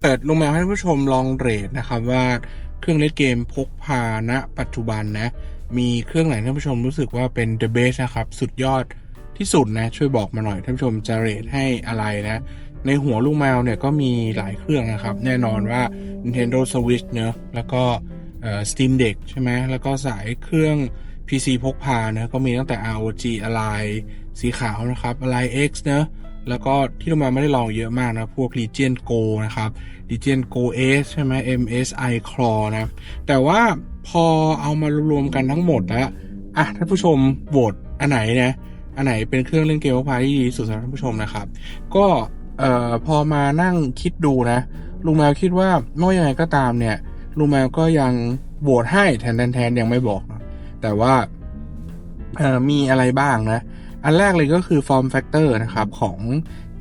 เปิดลงมาให้ท่านผู้ชมลองเรทนะครับว่าเครื่องเล่นเกมพกพาณปัจจุบันนะ มีเครื่องไหนท่านผู้ชมรู้สึกว่าเป็น the best นะครับ สุดยอดที่สุดนะ ช่วยบอกมาหน่อยท่านผู้ชมจะเรทให้อะไรนะ ในหัวลูกแมวเนี่ยก็มีหลายเครื่องนะครับ แน่นอนว่า Nintendo Switch เนอะแล้วก็ Steam Deck ใช่ไหมแล้วก็สายเครื่อง PC พกพานะก็มีตั้งแต่ ROG Ally สีขาวนะครับ Ally X เนอะ แล้วก็ที่เรามาไม่ได้ลองเยอะมากนะ พวก Legion Go นะครับ Legion Go S ใช่ไหม MSI Claw นะ แต่ว่าพอเอามารวมกันทั้งหมดแล้วอะท่านผู้ชมโหวตอันไหนนะอันไหนเป็นเครื่องเล่นเกมพกพาที่ดีสุดสำหรับท่านผู้ชมนะครับ ก็เอ่อพอมานั่งคิดดูนะ ลุงแมวคิดว่าไม่ว่ายังไงก็ตามเนี่ย ลุงแมวก็ยังโหวตให้แทนแทนยังไม่บอกนะแต่ว่าเอ่อมีอะไรบ้างนะ อันแรกเลยก็คือ form factor นะครับของ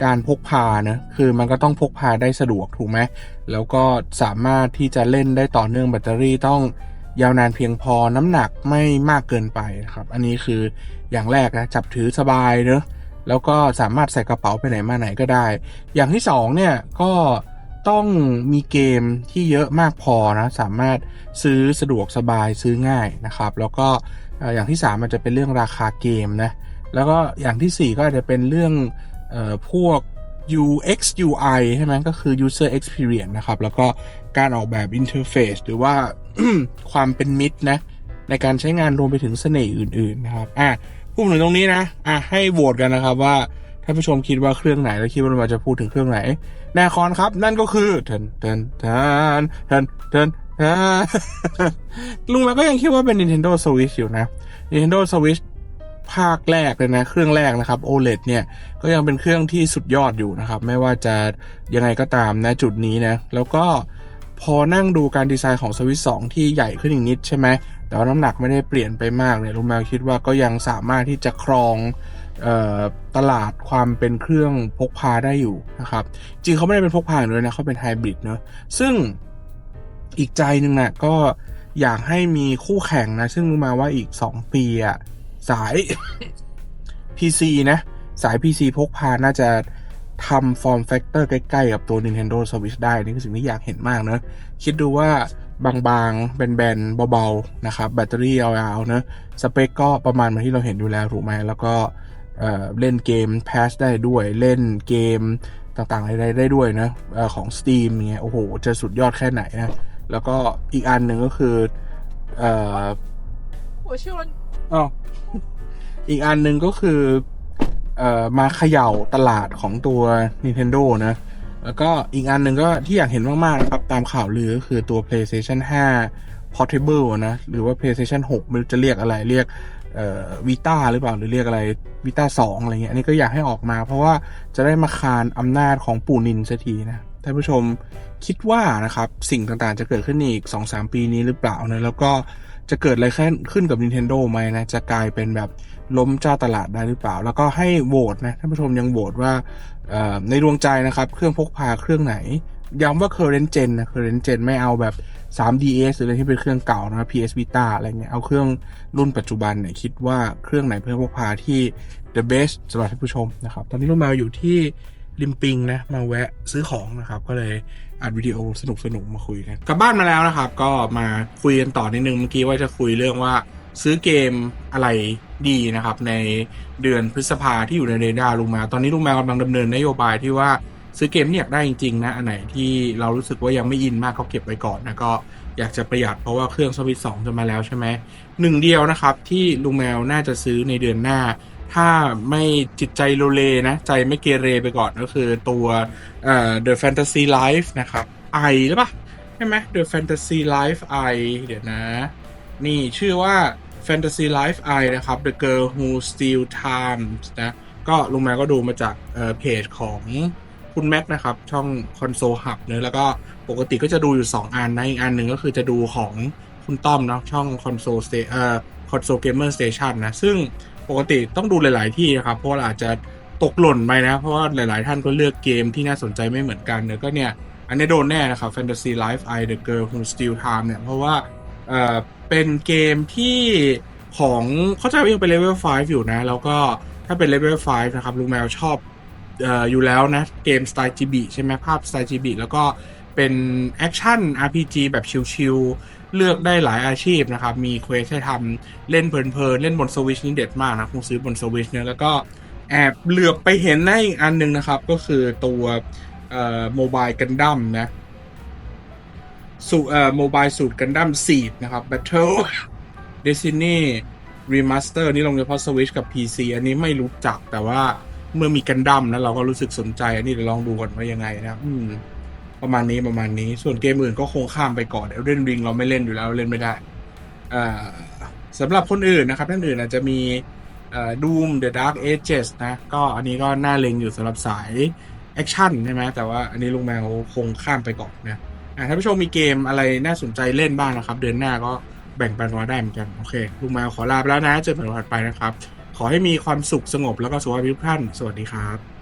การพกพาเนะคือมันก็ต้องพกพาได้สะดวกถูกไหมแล้วก็สามารถที่จะเล่นได้ต่อเนื่องแบตเตอรี่ต้องยาวนานเพียงพอน้ำหนักไม่มากเกินไปนะครับ อันนี้คืออย่างแรกนะจับถือสบายเนอะแล้วก็สามารถใส่กระเป๋าไปไหนมาไหนก็ได้ อย่างที่สองเนี่ยก็ต้องมีเกมที่เยอะมากพอนะสามารถซื้อสะดวกสบายซื้อง่ายนะครับ แล้วก็เอ่ออย่างที่สามมันจะเป็นเรื่องราคาเกมนะ แล้วก็อย่างที่ 4 ก็อาจจะเป็นเรื่องออพวก UX UI ใช่ไหมก็คือ user experience นะครับ แล้วก็การออกแบบ interface หรือว่าความเป็นมิตรนะ ในการใช้งานรวมไปถึงเสน่ห์อื่น ๆ นะครับ อะพูดถึงตรงนี้นะ อะให้โหวตกันนะครับว่าท่านผู้ชมคิดว่าเครื่องไหนแล้วคิดว่าเราจะพูดถึงเครื่องไหน แน่คอนครับ นั่นก็คือเทนเทนเทนเทนเทนเทนลุงแม่ก็ยังคิดว่าเป็น Nintendo Switch อยู่นะ Nintendo Switch ภาคแรกเลยนะเครื่องแรกนะครับ OLED เนี่ยก็ยังเป็นเครื่องที่สุดยอดอยู่นะครับ ไม่ว่าจะยังไงก็ตามนะจุดนี้นะแล้วก็พอนั่งดูการดีไซน์ของสวิตสองที่ใหญ่ขึ้นอีกนิดใช่ไหมแต่ว่าน้ำหนักไม่ได้เปลี่ยนไปมากเนี่ยลุงแมวคิดว่าก็ยังสามารถที่จะครองออตลาดความเป็นเครื่องพกพาได้อยู่นะครับ จริงเขาไม่ได้เป็นพกพาเดียนะเขาเป็นไฮบริดเนอะซึ่งอีกใจหนึ่งนะ่ะก็อยากให้มีคู่แข่งนะ ซึ่งรู้มาว่าอีก 2 ปีอะ สาย PC นะ สาย PC พกพาน่าจะทำฟอร์มแฟกเตอร์ใกล้ ๆ กับตัว Nintendo Switch ได้ นี่คือสิ่งที่อยากเห็นมากเนอะคิดดูว่าบางๆแบนๆเบาๆ นะครับ แบตเตอรี่ยาวๆเนอะสเปคก็ประมาณเหมือนที่เราเห็นอยู่แล้วถูกไหมแล้วก็เเล่นเกม Pass ได้ด้วยเล่นเกมต่างๆอะได้ได้ด้วยนะอของ Steam เงี้ยโอ้โห จะสุดยอดแค่ไหนนะ แล้วก็อีกอันหนึ่งก็คือเอ่อ我去 อ๋ออีกอันหนึ่งก็คือเอ่อมาเขย่าตลาดของตัว Nintendo นะ แล้วก็อีกอันหนึ่งก็ที่อยากเห็นมาก ๆ นะครับ ตามข่าวลือก็คือตัว PlayStation 5 Portable นะ หรือว่า PlayStation 6ไม่รู้จะเรียกอะไรเรียกเอ่อ Vita หรือเปล่า หรือเรียกอะไร Vita 2อะไรเงี้ยอันนี้ก็อยากให้ออกมา เพราะว่าจะได้มาคานอำนาจของปู่นินสักทีนะท่านผู้ชมคิดว่านะครับ สิ่งต่างๆจะเกิดขึ้นอีก 2-3 ปีนี้หรือเปล่านะแล้วก็ จะเกิดอะไรขึ้นขึ้นกับ Nintendo ไหมนะ จะกลายเป็นแบบล้มเจ้าตลาดได้หรือเปล่า แล้วก็ให้โหวตนะท่านผู้ชมยังโหวตว่าในดวงใจนะครับ เครื่องพกพาเครื่องไหน ย้ำว่า current gen นะ current gen ไม่เอาแบบ 3DS หรืออะไรที่เป็นเครื่องเก่านะ PS Vita อะไรเงี้ยเอาเครื่องรุ่นปัจจุบันเนี่ยคิดว่าเครื่องไหนเป็นเครื่องพกพาที่ the best สำหรับท่านผู้ชมนะครับ ตอนนี้ลูกแมวอยู่ที่ ริมปิงนะมาแวะซื้อของนะครับก็เลยอัดวิดีโอสนุกๆมาคุยกันกลับบ้านมาแล้วนะครับ ก็มาคุยกันต่อนิดนึงเมื่อกี้ว่าจะคุยเรื่องว่าซื้อเกมอะไรดีนะครับ ในเดือนพฤษภาที่อยู่ในเรดาร์ลุงแมวตอนนี้ลุงแมวกำลังดำเนินนโยบายที่ว่าซื้อเกมที่อยากได้จริงๆนะอันไหนที่เรารู้สึกว่ายังไม่อินมากก็เก็บไว้ก่อนนะก็อยากจะประหยัดเพราะว่าเครื่องสวิตสองจะมาแล้วใช่ไหมหนึ่งเดียวนะครับที่ลุงแมวน่าจะซื้อในเดือนหน้า ถ้าไม่จิตใจโลเลนะ ใจไม่เกเรไปก่อนก็คือตัวเอ่อ The Fantasy Life นะครับ I หรือปะใช่ไหม The Fantasy Life I เดี๋ยวนะ นี่ชื่อว่า Fantasy Life I นะครับ The Girl Who Steal Time นะก็ลุงแมวก็ดูมาจากเพจของคุณแม็กนะครับ ช่องคอนโซลหับเนอะแล้วก็ปกติก็จะดูอยู่ 2 อันนะอีกอันหนึ่งก็คือจะดูของคุณต้อมเนาะช่องคอนโซลเอ่อคอนโซลเกมเมอร์สเตชันนะ ซึ่ง ปกติต้องดูหลาย ๆ ที่นะครับ เพราะว่าอาจจะตกหล่นไปนะ เพราะว่าหลาย ๆ ท่านก็เลือกเกมที่น่าสนใจไม่เหมือนกันเนอะก็เนี่ย อันนี้โดนแน่นะครับ Fantasy Life I The Girl Who Steal Time เนี่ย เพราะว่าเอ่อเป็นเกมที่ของเข้าใจว่ายังเป็นเลเวล5อยู่นะ แล้วก็ถ้าเป็นเลเวล5นะครับลุงแมวชอบเอ่ออยู่แล้วนะ เกมสไตล์ GB ใช่ไหมภาพสไตล์ GB แล้วก็ เป็นแอคชั่น RPG แบบชิลๆ เลือกได้หลายอาชีพนะครับ มีเควสให้ทำเล่นเพลินๆ เล่นบนสวิชนี่เด็ดมากนะคงซื้อบนสวิชเนี่ยแล้วก็แอบเหลือบไปเห็นในอีกอันหนึ่งนะครับ ก็คือตัวเอ่อโมบายกันดั้มนะสูเอ่อโมบายสูตรกันดั้มสีนะครับ Battle Destiny Remaster นี่ลงเฉพาะ Switch กับ PC อันนี้ไม่รู้จักแต่ว่าเมื่อมีกันดั้มนะเราก็รู้สึกสนใจ อันนี้เดี๋ยวลองดูก่อนว่ายังไงนะ อืม ประมาณนี้ประมาณนี้ ส่วนเกมอื่นก็คงข้ามไปก่อน Elden Ring เราไม่เล่นอยู่แล้วเล่นไม่ได้สำหรับคนอื่นนะครับท่านอื่นอาจจะมีเอ่อ Doom The Dark Ages นะ ก็อันนี้ก็น่าเล็งอยู่สำหรับสายแอคชั่นใช่ไหมแต่ว่าอันนี้ลุงแมวคงข้ามไปก่อนนะอ่าถ้าผู้ชมมีเกมอะไรน่าสนใจเล่นบ้างนะครับ เดือนหน้าก็แบ่งปันมาได้เหมือนกัน โอเค ลุงแมวขอลาไปแล้วนะ เจอกันใหม่ถัดไปนะครับ ขอให้มีความสุขสงบแล้วก็สุขภาพทุกท่าน สวัสดีครับ